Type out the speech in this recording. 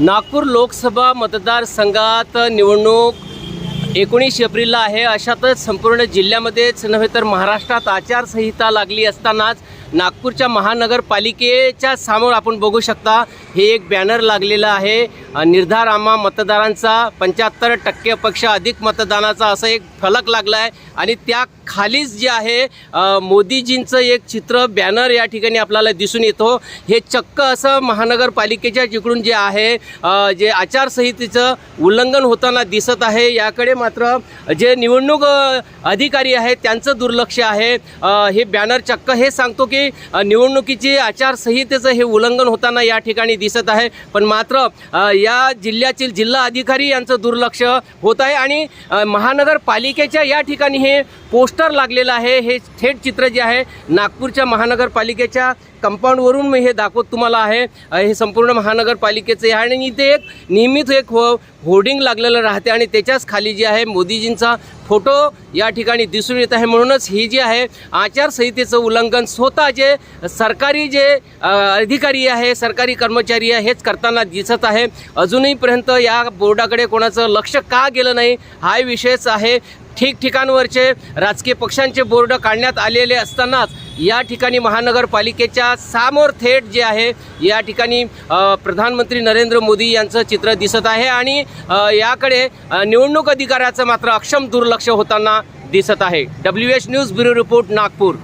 नागपूर लोकसभा मतदारसंघात निवडणूक एकोणीस एप्रिलला आहे. अशातच संपूर्ण जिल्ह्यामध्येच नव्हे तर महाराष्ट्रात आचारसंहिता लागली असतानाच नागपूरच्या महानगरपालिकेच्या समोर आपण बघू शकता हे एक बॅनर लागलेलं आहे. निर्धार आम्हा मतदारांचा पंच्याहत्तर टक्के पक्ष अधिक मतदानाचा असं एक फलक लागला आहे आणि त्या खालीच जे आहे मोदीजींचं एक चित्र बॅनर या ठिकाणी आपल्याला दिसून येतो. हे चक्क असं महानगरपालिकेच्या जिकडून जे आहे जे आचारसंहितेचं उल्लंघन होताना दिसत आहे. याकडे मात्र जे निवडणूक अधिकारी आहेत त्यांचं दुर्लक्ष आहे. हे बॅनर चक्क हे सांगतो की अ, निवडणुकीची आचारसंहितेचं हे उल्लंघन होताना या ठिकाणी दिसत आहे. पण मात्र या जिल्ह्यातील जिल्हा अधिकारी यांचं दुर्लक्ष होत आहे आणि महानगरपालिकेच्या या ठिकाणी हे पोस्टर लागलेलं आहे. हे थेट चित्र जे आहे नागपूरच्या महानगरपालिकेच्या कंपाऊंडवरून मी हे दाखवत तुम्हाला आहे. हे संपूर्ण महानगरपालिकेचं आहे आणि इथे एक नियमित एक हो होर्डिंग लागलेलं राहते आणि त्याच्याच खाली जे आहे मोदीजींचा फोटो या ठिकाणी दिसून येत आहे. म्हणूनच ही जी आहे आचारसंहितेचं उल्लंघन स्वतः जे सरकारी जे अधिकारी आहे सरकारी कर्मचारी आहे हेच करताना दिसत आहे. अजूनहीपर्यंत या बोर्डाकडे कोणाचं लक्ष का गेलं नाही हा विषयच आहे. ठिकठिकाणवरचे राजकीय पक्षांचे बोर्ड काढण्यात आलेले असतानाच या ठिकाणी महानगरपालिकेच्या समोर थेट जे आहे या ठिकाणी प्रधानमंत्री नरेंद्र मोदी यांचं चित्र दिसत आहे आणि याकडे निवडणूक अधिकाऱ्याचं मात्र अक्षम दुर्लक्ष होताना दिसत आहे. W H news bureau report Nagpur.